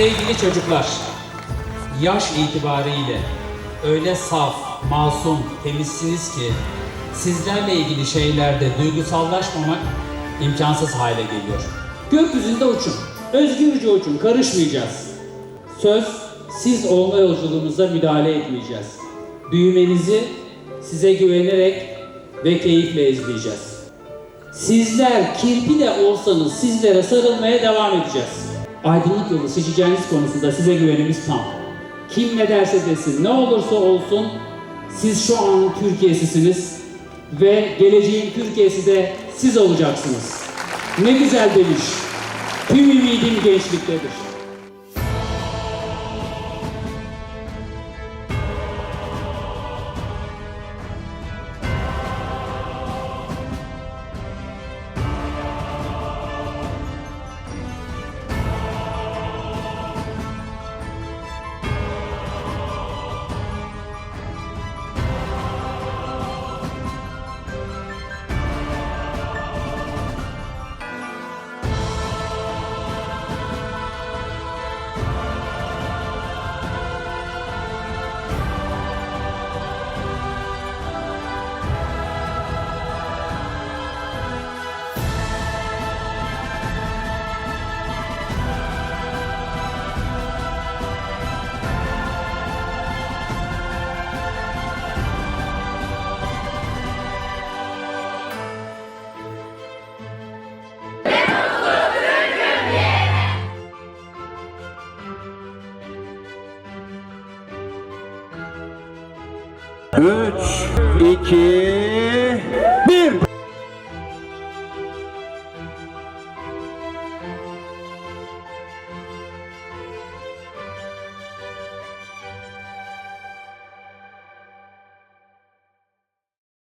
Sevgili çocuklar, yaş itibariyle öyle saf, masum, temizsiniz ki sizlerle ilgili şeylerde duygusallaşmamak imkansız hale geliyor. Gökyüzünde uçun, özgürce uçun, karışmayacağız. Söz, siz olma yolculuğumuza müdahale etmeyeceğiz. Büyümenizi size güvenerek ve keyifle izleyeceğiz. Sizler kirpi de olsanız sizlere sarılmaya devam edeceğiz. Aydınlık yolu seçeceğiniz konusunda size güvenimiz tam. Kim ne derse desin, ne olursa olsun siz şu anın Türkiye'sisiniz ve geleceğin Türkiye'si de siz olacaksınız. Ne güzel demiş. Tüm ümidim gençliktedir. Üç, iki,